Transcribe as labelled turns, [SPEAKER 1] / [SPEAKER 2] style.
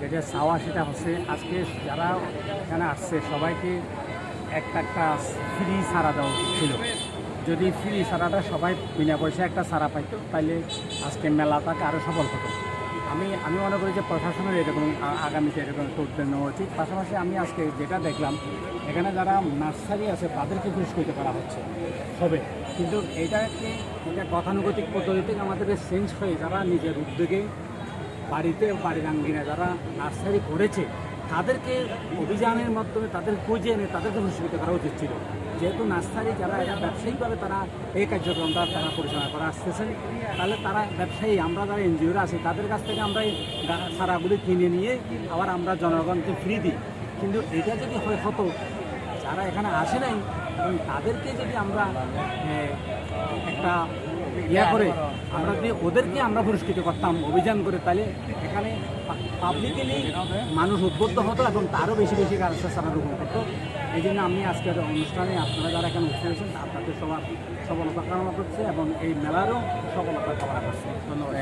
[SPEAKER 1] যেটা চাওয়া সেটা হচ্ছে আজকে যারা এখানে আসছে, সবাইকে একটা একটা ফ্রি সারা দেওয়া ছিল। যদি ফ্রি সারাটা সবাই বিনা পয়সা একটা সারা পাইতো তাহলে আজকে মেলাটাকে আরও সফল হতো। আমি আমি মনে করি যে প্রশাসনের এরকম আগামীতে এরকম একটা উদ্যোগ নেওয়া উচিত। পাশাপাশি আমি আজকে যেটা দেখলাম, এখানে যারা নার্সারি আছে, তাদেরকে পুরস্কৃত করা হচ্ছে হবে কিন্তু এইটাকে এটা গতানুগতিক পদ্ধতি থেকে আমাদেরকে চেঞ্জ হয়ে যারা নিজের উদ্যোগে বাড়িতে বাড়ির আঙ্গিনে যারা নার্সারি করেছে, তাদেরকে অভিযানের মাধ্যমে তাদের খুঁজে এনে তাদেরকে পুরস্কৃত করা উচিত ছিল। যেহেতু নার্সারি যারা, এরা ব্যবসায়িকভাবে তারা এই কার্যক্রমটা তারা পরিচালনা করে আসতেছেন তাহলে তারা ব্যবসায়ী, আমরা যারা এনজিওরা আছি, তাদের কাছ থেকে আমরা এই চারাগুলি কিনে নিয়ে আবার আমরা জনগণকে ফ্রি দিই। কিন্তু এটা যদি হয়, হতো, যারা এখানে আসে নাই, এবং তাদেরকে যদি আমরা একটা ইয়া করে আমরা যদি ওদেরকে আমরা পুরস্কৃত করতাম, অভিযান করে, তাহলে এখানে পাবলিকলি মানুষ উদ্বুদ্ধ হতো এবং তারও বেশি বেশি গাছ সারা গ্রহণ করতো। এই জন্য আমি আজকের অনুষ্ঠানে আপনারা যারা এখানে উপস্থিত হয়েছেন, আপনাদের সবার সফলতা কামনা করছে এবং এই মেলারও সফলতা কামনা করছে। ধন্যবাদ।